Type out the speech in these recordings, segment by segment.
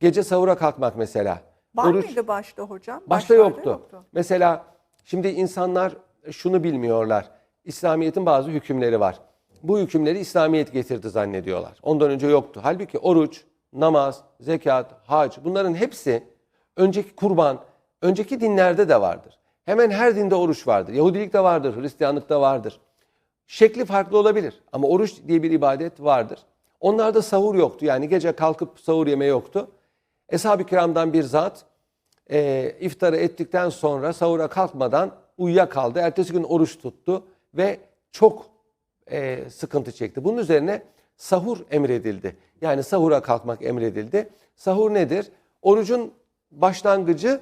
Gece sahura kalkmak mesela. Var Oruç- mıydı başta hocam? Başta Başlarda yoktu. Mesela şimdi insanlar şunu bilmiyorlar. İslamiyet'in bazı hükümleri var. Bu hükümleri İslamiyet getirdi zannediyorlar. Ondan önce yoktu. Halbuki oruç, namaz, zekat, hac bunların hepsi önceki kurban, önceki dinlerde de vardır. Hemen her dinde oruç vardır. Yahudilikte vardır, Hristiyanlıkta vardır. Şekli farklı olabilir ama oruç diye bir ibadet vardır. Onlarda sahur yoktu yani gece kalkıp sahur yeme yoktu. Eshab-ı kiramdan bir zat e, iftarı ettikten sonra sahura kalkmadan uyuyakaldı. Ertesi gün oruç tuttu ve çok e, sıkıntı çekti. Bunun üzerine sahur emredildi. Yani sahura kalkmak emredildi. Sahur nedir? Orucun başlangıcı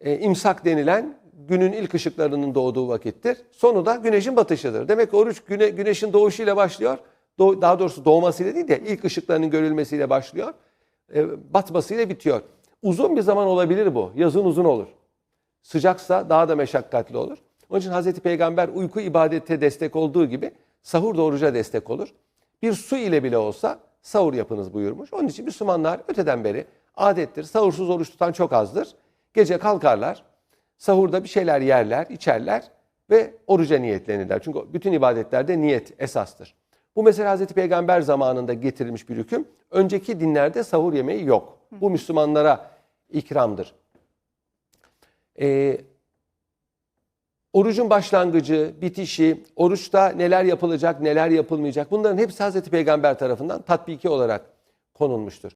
e, imsak denilen günün ilk ışıklarının doğduğu vakittir. Sonu da güneşin batışıdır. Demek ki oruç güne, güneşin doğuşuyla başlıyor. Doğ- daha doğrusu doğmasıyla değil de ilk ışıklarının görülmesiyle başlıyor. E, batmasıyla bitiyor. Uzun bir zaman olabilir bu. Yazın uzun olur. Sıcaksa daha da meşakkatli olur. Onun için Hazreti Peygamber uyku ibadete destek olduğu gibi sahur da oruca destek olur. Bir su ile bile olsa sahur yapınız buyurmuş. Onun için Müslümanlar öteden beri adettir. Sahursuz oruç tutan çok azdır. Gece kalkarlar, sahurda bir şeyler yerler, içerler ve oruca niyetlenirler. Çünkü bütün ibadetlerde niyet esastır. Bu mesela Hazreti Peygamber zamanında getirilmiş bir hüküm. Önceki dinlerde sahur yemeği yok. Bu Müslümanlara ikramdır. Ee, orucun başlangıcı, bitişi, oruçta neler yapılacak, neler yapılmayacak bunların hepsi Hazreti Peygamber tarafından tatbiki olarak konulmuştur.